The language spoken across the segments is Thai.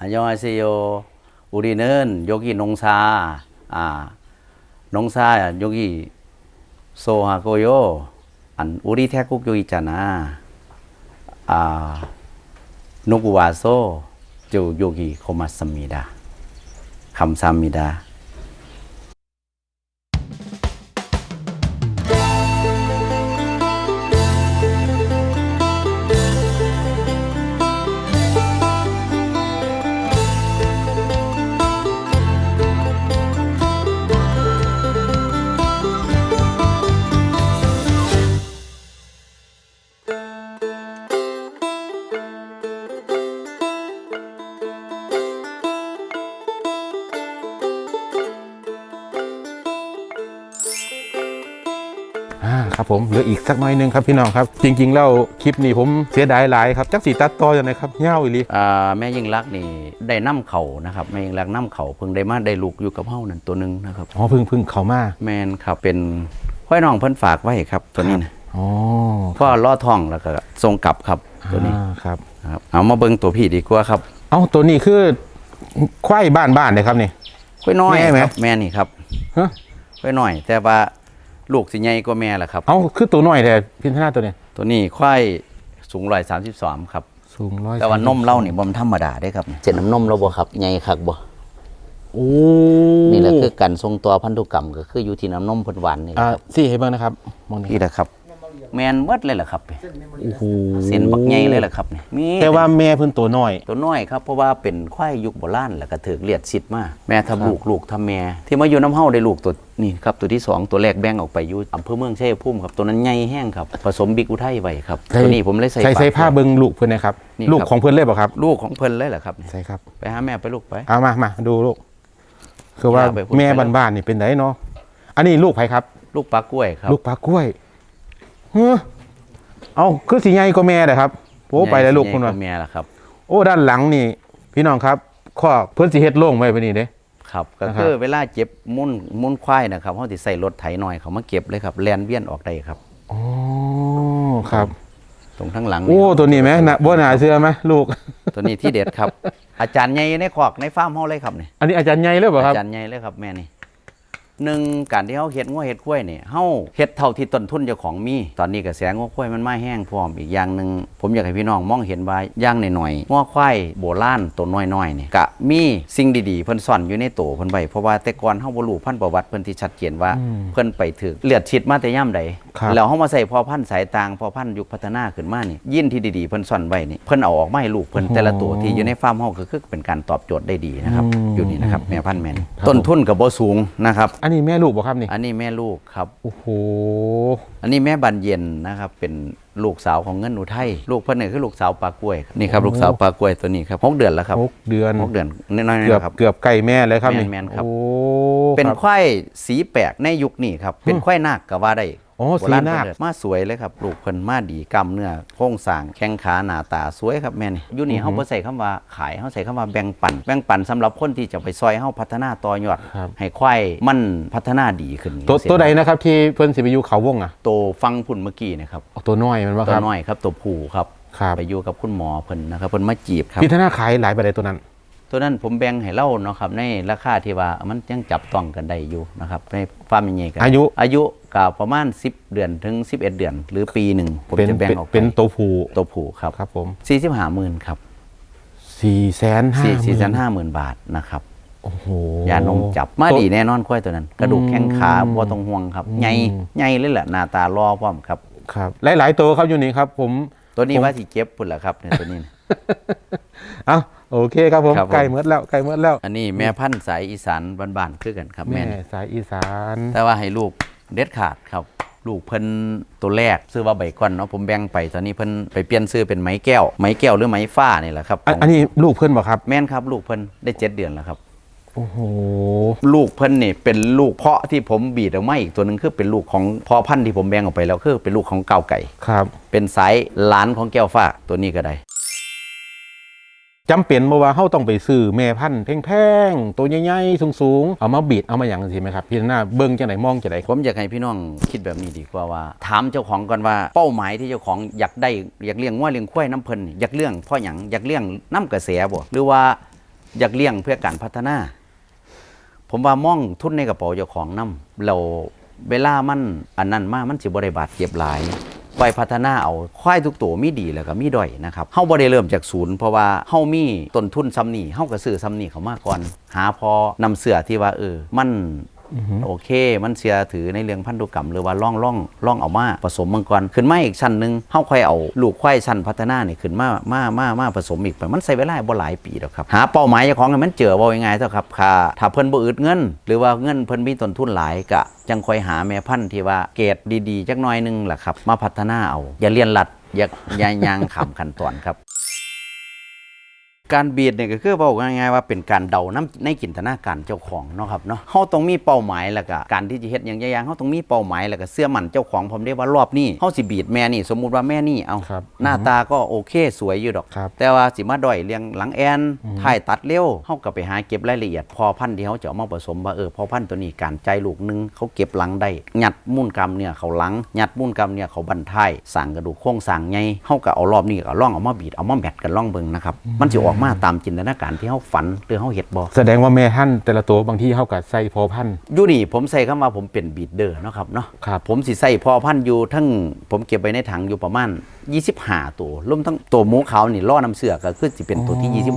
안녕하세요. 우리는 여기 농사, 아, 농사 여기 소하고요. 안, 우리 태국 여기 있잖아. 아, 누구 와서 저 여기 고맙습니다. 감사합니다. อ่าครับผมเหลืออีกสักหน่อยหนึงครับพี่น้องครับ จริงๆแล้วคลิปนี้ผมเสียดายหลายครับจักสีตัดต่อยังไงครับเง่าอีหลีอ่าแม่ยิ่งรักษณ์นี่ได้น้ำเขานะครับแม่ยิ่งรักษณ์น้ำเขาเพิ่งได้มาได้ลูกอยู่กับเฮานั่นตัวหนึงนะครับอ๋อเพึ่งเพึ่งเขามาแมนครับเป็นห้อยน้องเพิ่นฝากไว้ครับ ตัวนี้นะอ๋อพ่อล่อทองแล้วก็ทรงกลับครับตัวนี้อ่าครับ นะครับเอามาเบิ่งตัวพี่ดีกว่าครับเอ้าตัวนี้คือควายบ้านบ้านเลยครับนี่ค่อยน้อยแม่ไหม ครับแม่นี่ครับ ฮะค่อยน้อย แต่ว่า ลูกสิใหญ่กว่าแม่แหละครับ เอ้าคือตัวน้อยแต่พินทนาตัวนี้ตัวนี้ควายสูงร้อยสามสิบสามครับ สูงร้อยแต่ว่านมเล่านี่บ่มนธรรมดาได้ครับเจ็ดน้ำนมเราบ่ครับใหญ่คักบ่โอ้นี่แหละคือการทรงตัวพันธุกรรมก็คืออยู่ที่น้ำนมเพิ่นหวานนี่แหอ่าละครับ สี่ให้เบิ่งนะครับมองนี่ นี่แหละครับ แมนเบิดเลยแหละครับโอ้โหเส้นบักใหญ่เลยแหละครับนี่มีแต่ว่าแม่เพิ่นตัวน้อย ตัวน้อยครับเพราะว่าเป็นควายยุคโบราณแล้วก็ถือเลียดสิทธิ์มาแม่ทำลูกลูกทำแม่ที่มาอยู่น้ำเฮาได้ลูกตัวนี่ครับตัวที่สองตัวแรกแบ่งออกไปอยู่อำเภอเมืองชัยภูมิครับตัวนั้นใหญ่แห้งครับผสมบิ๊กอุทัยไว้ครับใส่ตัวนี้ผมเลยใส่ใส่ใส่ปกผ้าเบิ่งลูกเพิ่นนะครับนี่ลูกครับของเพิ่นเลยเปล่าครับ ลูกของเพิ่นเลยเหรอครับเนี่ยใช่ครับไปหาแม่ไปลูกไปเอามามาดูลูกคือว่าอย่าไปพูดแม่ไปแล้วบ้านๆนี่เป็นไดเนาะอันนี้ลูกไผครับ ลูกปลากล้วยครับ ลูกปลากล้วย เฮ้อเอาคือสีใหญ่กว่าแม่เลยครับโอ้ไปแล้วลูกคุณใหญ่ว่ะว่าแม่ละครับ โอ้ด้านหลังนี่ พี่น้องครับข้อเพิ่นสิเฮ็ดโล่งไว้ไปนี่เด้ครับก็นะครับคือเวลาเจ็บมุ่นมุ่นควายนะครับเขาติใส่รถไถหน่อยเขามาเก็บเลยครับแลนเวียนออกได้ครับอ๋อครับ ตรงทั้งหลังโอ้ครับตัวนี้ไหมนะบ่น่าเชื่อไหมลูก ตัวนี้ที่เด็ดครับ อาจารย์ใหญ่ในขอกในฟาร์มเฮาเลยครับนี่อันนี้อาจารย์ใหญ่เลยเปล่าครับอาจารย์ใหญ่เลยครับแม่นี่ หนึ่งการที่เฮาเฮ็ดงัวเฮ็ดกล้วยนี่เฮาเฮ็ดเท่าที่ต้นทุนเจ้าของมี ตอนนี้กระแสงัวกล้วยมันมาแห้งพร้อมอีกอย่างหนึ่งผมอยากให้พี่น้องมองเห็นว่าอย่างหน่อยๆงัวควายโบราณตัวน้อยๆนี่กะมีสิ่งดีๆ เพิ่นซ่อนอยู่ในโตเพิ่นไว้เพราะว่าแต่ก่อนเฮาบ่รู้พันธุ์ประวัติเพิ่นที่ชัดเจนว่าอืมเพิ่นไปถึกเลือดชิดมาแต่ย่ำใดครับแล้วเฮามาใส่พอพันธุ์สายต่างพอพันธุ์ยุคพัฒนาขึ้นมานี่ยินที่ดีๆเพิ่นซ่อนไว้นี่เพิ่นเอาออกมาให้ลูกเพิ่นแต่ละตัวที่อยู่ในฟาร์มเฮาก็คือเป็นการตอบโจทย์ได้ดีนะครับอืมอยู่นี่นะครับแม่พันธุ์แม่นครับต้นทุนก็บ่สูงนะครับอันนี้แม่ลูกบ่ครับนี่อันนี้แม่ลูกครับ โอ้โห อันนี้แม่บันเย็นนะครับเป็นลูกสาวของเงินอุทัยลูกเพิ่นนี่คือลูกสาวปลากล้วยครับนี่ครับลูกสาวปลากล้วยตัวนี้ครับหกเดือนแล้วครับหกเดือนหกเดือนน้อยๆเกือบนะครับ เกือบไก่แม่เลยครับนี่แม่นๆครับ โอ้เป็นครับ ควายสีแปลกในยุคนี้ครับ เป็นควายนาคก็ว่าได้ อ๋อโบรณสีนาคเพิ่เอิ้มาสวยเลยครับลูกเพิ่นมาดีกล้ามเนื้อโครงสร้างแข้งขาหน้าตาสวยครับแม่นี่อยู่นี่เฮาบ่ใส่คำว่าขายเฮาใส่คำว่าแบ่งปัน แบ่งปันสำหรับคนที่จะไปซอยเฮาพัฒนาต่อยอดครับให้ควายมันพัฒนาดีขึ้น ตัวจังซี้ตัวใดนะครับที่เพิ่นสิไปอยู่เขาวงอะตัวฟังพุ่นเมื่อกี้นะครับเอาตัวน้อยมันว่าตัควรับน้อยครับตัวผู้ครับครับไปอยู่กับคุณหมอเพิ่นนะครับเพิ่นมาจีบครับพี่ธนาขายหลายไปเลยตัวนั้น ตัวนั้นผมแบ่งให้เล่าเนาะครับในราคาที่ว่ามันยังจับต้องกันได้อยู่นะครับในฟาร์มใหญ่ๆกันอายุอายุก็ประมาณ 10 เดือนถึง 11 เดือน หรือปีหนึ่งผมเป็นจะแบ่งเป็นออกเป็นตัวผู้ตัวผู้ครับครับผม45หมื่นครับสี่แสนห้า4 4 5หมื่นบาทนะครับโอ้โหยานมจับมาดีแน่นอนควายตัวนั้น กระดูกแข้งขาอืมบ่ต้องห่วงครับอืมใหญ่ใหญ่เลยแหละหน้าตารอพร้อมครับครับหลายๆตัวครับอยู่นี่ครับ ผมตัวนี้ว่าสิเก็บพุ่นล่ะครับเนี่ยตัวนี้นะเอ้า โอเคครับผมครับผม ไก่เมื่อแล้วไก่เมื่อแล้วอันนี้แม่พันธุ์สายอีสานบ้านๆคือกันครับแม่แม่นี่สายอีสานแต่ว่าให้ลูกเด็ดขาดครับ ลูกเพิ่นตัวแรกซื้อว่าใบก้อนเนาะผมแบ่งไปตอนนี้เพิ่นไปเปลี่ยนซื้อเป็นไม้แก้ว ไม้แก้วหรือไม้ฟ้านี่แหละครับอันอันนี้ลูกเพื่อนบอกครับแม่นครับ ลูกเพิ่นได้เจ็ดเดือนแล้วครับ โอ้โหลูกเพิ่นนี่เป็นลูกเพาะที่ผมบีดออกมาอีกตัวหนึงคือเป็นลูกของพ่อพันธุ์ที่ผมแบ่งออกไปแล้วคือเป็นลูกของเก่าวไก่ ครับ เป็นสายหลานของแก้วฟ้าตัวนี้ก็ได้ จำเป็นบ่ว่าเฮาต้องไปซื้อแม่พันธุ์แพงๆตัวใหญ่ๆสูงๆเอามาบีดเอามาอย่างสิไหมครับพี่หน้าเบิ่งจังไหนมองจังไหนผมอยากให้พี่น้องคิดแบบนี้ดีกว่าว่า ถามเจ้าของก่อนว่าเป้าหมายที่เจ้าของอยากได้อยากเลี้ยงว่าเลี้ยงควายน้ำเพิ่นอยากเลี้ยงเพ่อหยังอยากเลี้ยงน้ำกระแสบ่หรือว่าอยากเลี้ยงเพื่อการพัฒนา ผมว่ามองทุนในกระเป๋าเจ้าของนํเราเวลามันอันนั้นมามันสิบ่ได้บาดเจ็บหลาย ไปพัฒนาเอาควายทุกตัวมีดีแล้วก็มีด้อยนะครับเฮาบ่ได้เริ่มจากศูนย์เพราะว่าเฮามีต้นทุนซ้ำนี่เฮาก็ซื้อซ้ำนี่เขามาก่อน หาพอนำเสื้อที่ว่าเออมัน โอเค มันเสียถือในเรื่องพันธุกรรม หรือว่าล่องล่องล่องเอามาผสมมังกรขึ้นมาอีกชั้นหนึ่งเฮาค่อยเอาลูกควายชั้นพัฒนานี่ขึ้นมามามามาผสมอีกไปมันใช้เวลาบ่หลายปีดอกครับหาเป้าหมายของมันเจอว่ายังไงเท่าครับค่ะถ้าเพิ่นบ่อึดเงิน หรือว่าเงินเพิ่นมีต้นทุนหลายกะจังคอยหาแม่พันธุ์ที่ว่าเกรดดีๆจักหน่อยหนึงล่ะครับ มาพัฒนาเอา อย่าเลียนหลัดอย่าอย่ายางขำขั้นตอนครับ การบีดเนี่ยก็คือบอกง่ายๆว่าเป็นการเดาน้ำในจินตนาการเจ้าของเนาะครับเนาะเฮาต้องมีเป้าหมายแล้วก็การที่จะเฮ็ดอย่างอย่างเฮาต้องมีเป้าหมายแล้วก็เสื้อมั่นเจ้าของผมได้ว่ารอบนี้เฮาสิบีดแม่นี่ สมมุติว่าแม่นี่เอาครับหน้าตาก็โอเคสวยอยู่ดอก ครับแต่ว่าสิมาด้อยเลี้ยงหลังแอนถ่ายตัดเร็วเฮาก็ไปหาเก็บรายละเอียด พอพันธุ์ที่เฮาจะเอามาผสมว่าเออพอพันธุ์ตัวนี้การใจลูกหนึงเขาเก็บหลังได้ยัดมุ่นกรรมเนี่ยเขาหลังยัดมุ่นกรรมเนี่ยเขาบันท้ายสร้างกระดูกโครงสร้างใหญ่เฮาก็เอารอบนี้ก็ล่องเอามาบีดเอามาแมทกันล่องเบิ่งนะครับมันสิออกมาตามจินตนาการที่เฮาฝันหรือเฮาเฮ็ดบ่แสดงว่าแม่ท่านแต่ละตัวบางที่เข้ากับใส่พอพันธุ์อยู่นี่ผมใส่คำว่าผมเป็นบีดเดอร์เนาะครับเนาะครับผมสิใส่พอพันธุ์อยู่ทั้งผมเก็บไว้ในถังอยู่ประมาณ 25ตัวรวมทั้งตัวหมูขาวนี่ล่อน้ำเสือก็คือสิเป็นตัวที่26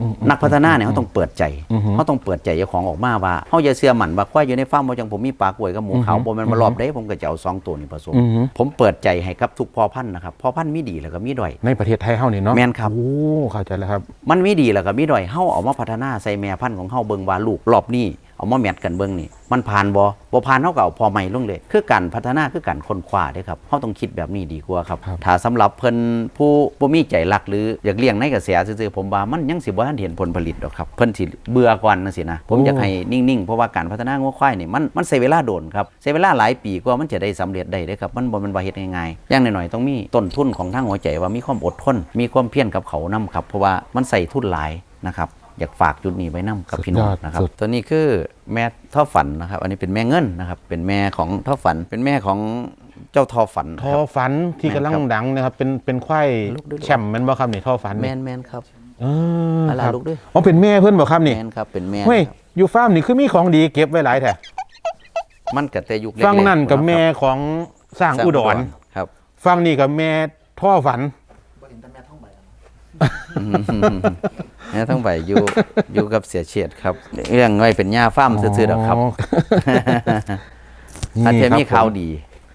อืมนักพัฒนาเนี่ยเขาต้องเปิดใจอือฮึเขาต้องเปิดใจเจ้าของออกมาว่าเขาอย่าเชื่อหมั่นว่าควายอยู่ในฟาร์มบ่จังผมมีปลากล้วยกับหมูขาวอือฮึบ่แมันมารอบได้ผมก็จะเอาสองตัวนี้ผสมอือฮึผมเปิดใจให้กับทุกพ่อพันธุ์นะครับพ่อพันธุ์มีดีแล้วก็มีด้อยในประเทศไทยเฮานี่เนาะแม่นครับโอ้เข้าใจแล้วครับ มันมีดีแล้วก็มีด้อยเฮาเอามาพัฒนาใส่แม่พันธุ์ของเฮาเบิ่งว่าลูกรอบนี้ เอามาแมทกันเบิ่งนี่มันผ่านบ่บ่ผ่านเฮาก็เอาพอใหม่ลงเลย คือการพัฒนาคือการค้นคว้าเด้ครับเฮาต้องคิดแบบนี้ดีกว่าครับครับถ้าสำหรับเพิ่นผู้บ่มีใจรักหรืออยากเลี้ยงในกระแสซื่อๆผมว่ามันยังสิบ่ทันเห็นผลผลิตดอกครับเพิ่นสิเบื่อก่อนจังซี่นะผมอยากให้นิ่งๆเพราะว่าการพัฒนางัวควายนี่มันมันใช้เวลาโดนครับใช้เวลาหลายปีกว่ามันจะได้สำเร็จได้เด้อครับมันบ่แม่นว่าเฮ็ดง่ายๆอย่างน้อยๆต้องมีต้นทุนของทางหัวใจว่ามีความอดทน มีความเพียรกับเขานํครับเพราะว่ามันใส่ทุนหลายนะครับ อยากฝากจุดนี้ไว้นํกับพี่น้องสุดยอดนะครับสุดตัวนี้คือแม่ท่อฝันนะครับ อันนี้เป็นแม่เงินนะครับ เป็นแม่ของท่อฝัน เป็นแม่ของเจ้าทอฝันนะท่คอรับฝันที่แม่นกำลังครับดังนะครับ เป็นเป็นควายลูกด้วยแชมป์แมันบ่ครับนี่ท่อฝันแมนี่นแมนครับเอออะไรครับลูกด้วยอ๋อเป็นแม่เพื่อนบ่ครับนี่แมนครับเป็นแม่เฮ้ยครับอยู่ฟาร์มนี่คือมีของดีเก็บไว้หลายแท้มันกับแต่ยุคเล็กๆฟังนั่นกับแม่ครับของสร้างสร้างอุดรครับฟังนี่กับแม่ท่อฝัน แม่ต้องไปอยู่อยู่กับเสียเฉียดครับเรื่องไว้เป็นหญ้าฟ้าร์มซื่อๆดอกครับ อาจจะมีนี่ครับข่าวดี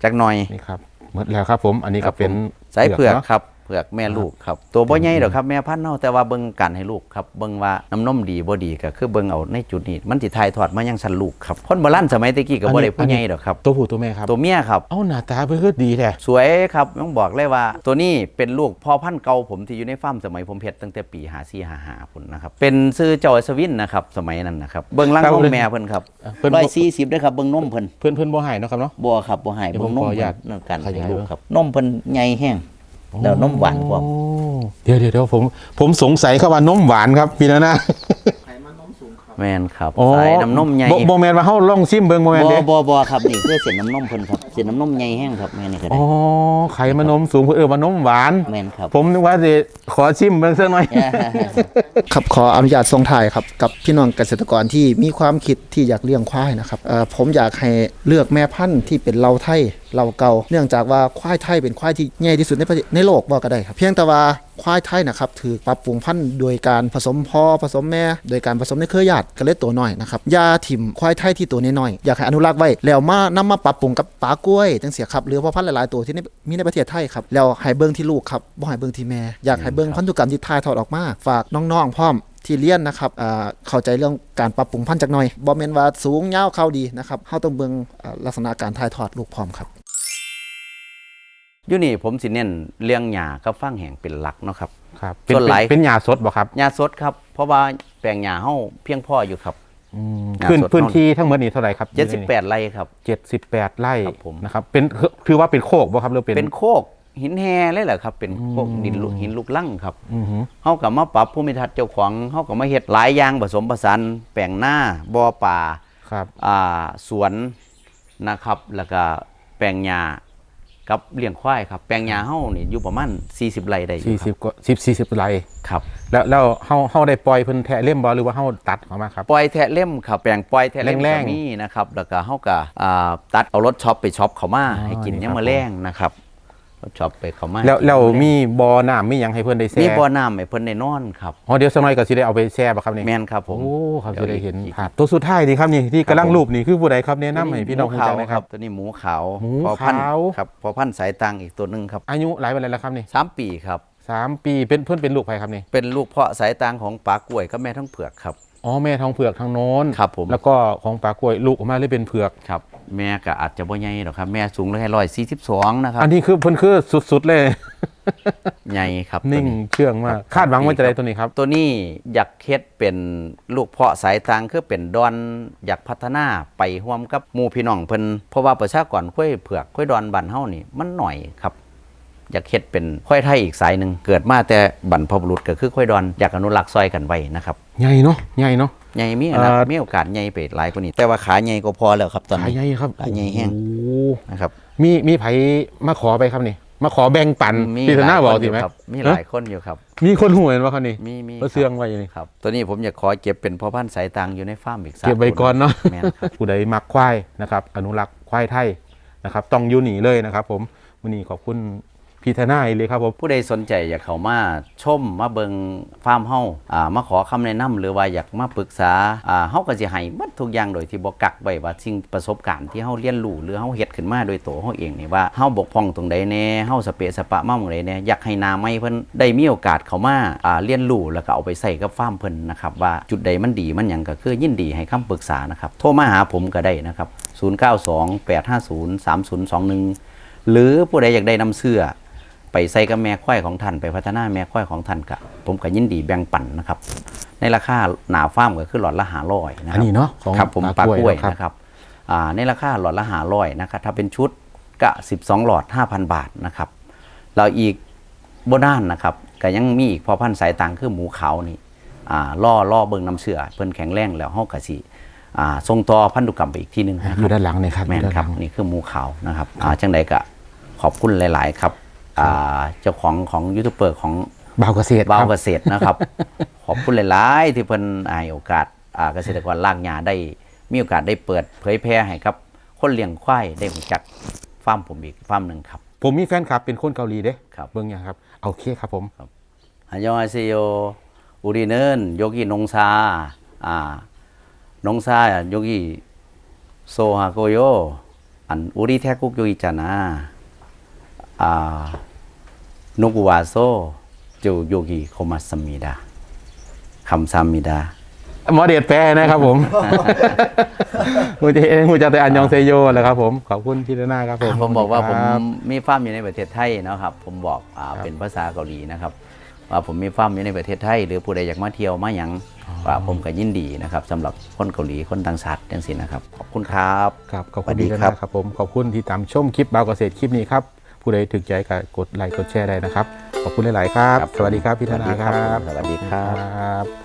จักหน่อยนี่ครับหมดแล้วครับผม อันนี้ก็เป็นสายเผือกนะครับ เผือกแม่ลูกครับ ตัวบ่ใหญ่ดอกครับแม่พันธุ์เนาะแต่ว่าเบิ่งกันให้ลูกครับเบิ่งว่าน้ำนมดีบ่ดีก็คือเบิ่งเอาในจุดนี้ มันสิถ่ายทอดมายังชั้นลูกครับคนโบราณสมัยตะกี้ก็บ่ได้ผู้ใหญ่ดอกครับตัวผู้ตัวแม่ครับตัวเมียครับเอ้าหน้าตาเพื่อดีแท้สวยครับต้องบอกเลยว่า ตัวนี้เป็นลูกพ่อพันธุ์เก่าผมที่อยู่ในฟาร์มสมัยผมเพชรตั้งแต่ปีหาซีหาหาพุ่นนะครับเป็นซื้อเจ้าอัศวินนะครับสมัยนั้นนะครับเบิ่งล่างนมแม่เพิ่นครับเพิ่นร้อยสี่สิบด้วยครับเบิ่งนมเพิ่นเพื่อนเพื่อนบ่ใหายนาะครับเนาะบัวครับบัวหายเดี๋ยวเบิ่งนผมมขออนุญาตเพิ่นนั่นการขยายให้ลูกเบิ่งครับนมเพิ่นใหญ่แห้ง แล้วนมหวานพร้อมโเดี๋ยวเดี๋ยวเดี๋ยวผมผมสงสัยเข้าว่านมหวานครับพี่นานะแม่นครับอ๋อสายน้ำนมใหญ่บ่บ่แม่นว่าเฮาลองซิมเบิ่งบ่แม่นบัเด้วบัวบัวครับนี่คือเส้นน้ำนมเพิ่นครับเส้นน้ำนมใหญ่แห้งครับแม่นี่ก็อ๋ได้อไขมันนมสูงเพิ่นเออว่านมหวานแม่นครับผมนึกว่าสิขอชิมเบิ่งสักหน่อยครับขออนุญาตส่งถ่ายครับกับพี่น้องเกษตรกรที่มีความคิดที่อยากเลี้ยงควายนะครับเอ่อผมอยากให้เลือกแม่พันธุ์ที่เป็นเราไทย เราเก่า เนื่องจากว่าควายไทยเป็นควายที่ใหญ่ที่สุดในประเทศในโลกว่าก็ได้ครับ เพียงแต่ว่าควายไทยนะครับถือปรับปรุงพันธุ์โดยการผสมพ่อผสมแม่ โดยการผสมในเครือญาติก็เลยตัวน้อยนะครับอยาถิ่มควายไทยที่ตัวน้อยๆอยากให้อนุรักษ์ไว้แล้วมานำมาปรับปรุงกับปลากล้วยจังเสียครับหรือพ่อพันธุ์หลายๆตัวที่ในมีในประเทศไทยครับแล้วให้เบิ่งที่ลูกครับบ่ให้เบิ่งที่แม่อยากให้เบิ่งพันธุกรรมที่ถ่ายทอดออกมาฝากน้องๆพร้อมที่เรียนนะครับอ่าเข้าใจเรื่องการปรับปรุงพันธุ์จักหน่อยบ่แม่นว่าสูงยาวเข้าดีนะครับเฮาต้องเบิ่งอ่าลักษณะการถ่ายทอดลูกพร้อมครับ อยู่นี่ผมสิเน้นเรื่องหญ้ากับฟางแห้งเป็นหลักเนาะครับ ครับส่วนหลาย เป็นเป็นยาสดบ่ครับหญ้าสดครับ เพราะว่าแปลงหญ้าเฮาเพียงพออยู่ครับยาพื้นสดพื้นที่ทั้งหมดนี่เท่าไหร่ครับ78ไร่ครับ78ไร่ครับผม นะครับเป็นคือถือว่าเป็นโคกบ่ครับหรือเป็น เป็นโคกหินแฮเลยแหละครับ เป็นโคกดินลูกหินลูกลั่งครับอือหือ เฮากับมาปรับภูมิทัศน์เจ้าของเฮากับมาเฮ็ดหลายอย่างผสมผสานแปลงหน้าบ่อป่า ครับ อ่าสวนนะครับแล้วก็แปลงหญ้า กับเลี้ยงควายครับ แปลงหญ้าเฮานี่อยู่ประมาณ40ไร่ได้อยู่ครับ40กว่า10 40ไร่ครับแล้วแล้วเฮาเฮาได้ปล่อยเพิ่นแทะเล่มบ่หรือว่าเฮาตัดออกมาครับ ปล่อยแทะเล่มครับแปลงปล่อยแทะเล่มแรก็งๆมีนะครับ แล้วก็เฮาก็อ่าตัดเอารถช็อปไปช็อปเขามาอ๋อให้กินนี่ยามครับมื้อแรงนะครับรถ ช็อปไปเขามาแล้วให้กินแล้วยามมีอแรงบ่อน้ำมีหยังให้เพิ่นได้แช่มีบ่อน้ำให้เพิ่นได้นอนครับ อ๋อเดี๋ยวสักหน่อยก็สิได้เอาไปแช่บ่ครับนี่แม่นครับผมโอ้ครับเดี๋จะยวได้เห็นอีกภาพตัวสุดท้ายนี่ครับนี่ที่กำลังครับผมรูปนี่คือผู้ใดครับแนะนำให้พี่น้องหรู้มูจัขากวนะคครัรับบตัวนี้หมูขาวหมูพอพันธุ์ขาว ครับพอพันธุ์สายตังอีกตัวหนึงครับอายุหลายวันแล้วครับนี่สามปีครับ สามปีเป็นเพิ่นเป็นลูกใครครับนี่ เป็นลูกเพาะสายตังของปลากล้วยกับแม่ทั้งเผือกครับ อ๋อแม่ทองเผือกทางโน้นครับผม แล้วก็ของปลากล้วยลูกออกมาเลยเป็นเผือกครับ แม่ก็อาจจะบ่ใหญ่หรอกครับ แม่สูงเลยร้อยสี่สิบสองนะครับอันนี้คือเพิ่นคือสุดๆเลย ใหญ่ครับนิ่งตัวเชื่องมาก คาดหวังว่าจะได้ตัวนี้ครับ ตัวนี้อยากเฮ็ดเป็นลูกเพาะสายตังคือเป็นดอนอยากพัฒนาไปร่วมกับหมู่พี่น้องเพิ่นเพราะว่าประชากรค่อยเผือกค่อยดอนบ้านเฮานี่มันหน่อยครับ อยากเฮ็ดเป็นค่อยไทยอีกสายหนึ่งเกิดมาแต่บรรพบุรุษก็คือค่อยดอนอยากอนุรักษ์ซอยกันไว้นะครับใหญ่เนาะใหญ่เนาะใหญ่มีอนะเอ่อมีโอกาสใหญ่ไปหลายกว่านี้ แต่ว่าขาใหญ่ก็พอแล้วครับตอนขานี้ใหญ่ครับขาใหญ่แห้งโอ้โหนะครับมีมีไผมาขอไปครับนี่มาขอแบ่งปันมีพี่ธนาหลายบอกคนสิยู่ไหมครับมีหลายคนอยู่ครับ มีคนหูเห็นว่าครับนี่มีมีก็เสื่องไว้อยู่นี่ครับตัวนี้ผมอยากขอเก็บเป็นพ่อพันธุ์สายตังอยู่ในฟาร์มอีกสัเก็บไว้ก่อนเนาะแม่นครับผู้ใดมักควายนะครับ อนุรักษ์ควายไทยนะครับ ต้องอยู่หนีเลยนะครับ ผมวันนี้ขอบคุณ พี่ธนาอีกเลยครับผมผู้ใดสนใจอยากเข้ามาชมมาเบิงฟาร์มเฮาอ่ามาขอคำแนะนำหรือว่าอยากมาปรึกษาอ่าเฮาก็สิให้หมดทุกอย่างโดยที่บ่กักไว้ว่าสิ่งประสบการณ์ที่เฮาเรียนรู้หรือเฮาเฮ็ดขึ้นมาโดยตัวเฮาเองนี่ว่าเฮาบกพร่องตรงใดแน่เฮาสเปะสปะมาหม่องใดแน่อยากให้หนาไม้เพิ่นได้มีโอกาสเข้ามาอ่าเรียนรู้แล้วก็เอาไปใส่กับฟาร์มเพิ่นนะครับว่าจุดใดมันดีมันหยังก็คือยินดีให้คำปรึกษานะครับโทรมาหาผมก็ได้นะครับ0928503021 หรือผู้ใดอยากได้น้ำเสื้อ ไปใส่กับแม่ควายของท่านไปพัฒนาแม่ควายของท่านกะผมก็ยินดีแบ่งปันนะครับ ในราคาหนาฟาร์มก็คือหลอดละหาร้อยนะคอัรันนี้เนาะของครับผมปปลาลากกล้ล้ววยยนะครับนะครับอ่าในราคาหลอดละหาร้อยนะครับถ้าเป็นชุดก็12 หลอด 5,000 บาทนะครับเราอีกโบด้านนะครับก็ยังมีอีกพอพันธุ์สายต่างคือหมูขาวนี่อ่าล่อล่อเบิงน้ำเชื่อเพิ่นแข็งแรงแล้วเฮากะสิอ่าส่งต่อพันธุกรรมไปอีกทีหนึงนะอคยู่รับด้านหลังเนี่ยครับแม่นอยู่ด้านครับหลังนี่คือหมูขาวนะครับอ่าจังใดก็ขอบคุณหลาย ๆ ครับอ่า เจ้าของของยูทูบเบอร์ของบ่าวเกษตรบาวครับเกษตรนะครับ ขอบคุณหลายๆ ที่เพิ่นให้โอกาสอ่าเกษตรกรลากหญ้าได้มีโอกาสได้เปิดเผยแพร่ให้ครับ คนเลี้ยงควายได้รู้จักฟาร์มผมอีกฟาร์มหนึ่งครับ ผมมีแฟนคลับเป็นคนเกาหลีเด้ครับเบิ่งอย่างครับโอเคครับผมฮันยองอาเซโยอุริเนินโยกินงซาอ่านงซาโยกิโซฮาโกโยอันอุริแทกุกโยอิจานาอ่า นุกุวาโซจูโยกิโคมัสมิดาคำซามิดาหมอเดชแปรนะครับผมหูจะเองหูจะแต่อันยองเซโยแหละครับผม ขอบคุณพี่ธนาครับผม ผมบอกว่าผมครับมีฟาร์มอยู่ในประเทศไทยนะครับ ผมบอกอ่าเป็นภาษาเกาหลีนะครับ ว่าผมมีฟาร์มอยู่ในประเทศไทย หรือผู้ใดอยากมาเที่ยวมาหยังว่าผมก็ยินดีนะครับสำหรับคนเกาหลีคนต่างชาติจังสินะครับ ขอบคุณครับ ครับ ขอบสคุวัณสดีพี่ธครันาบครับ ผม ขอบคุณที่ตามชมคลิปบาวเกษตรคลิปนี้ครับ ผู้ใดถึกใจก็กดไลค์กดแชร์ได้นะครับ ขอบคุณหลายๆครับครับสวัสดีครับพี่ธนาครับ สวัสดีครับครับ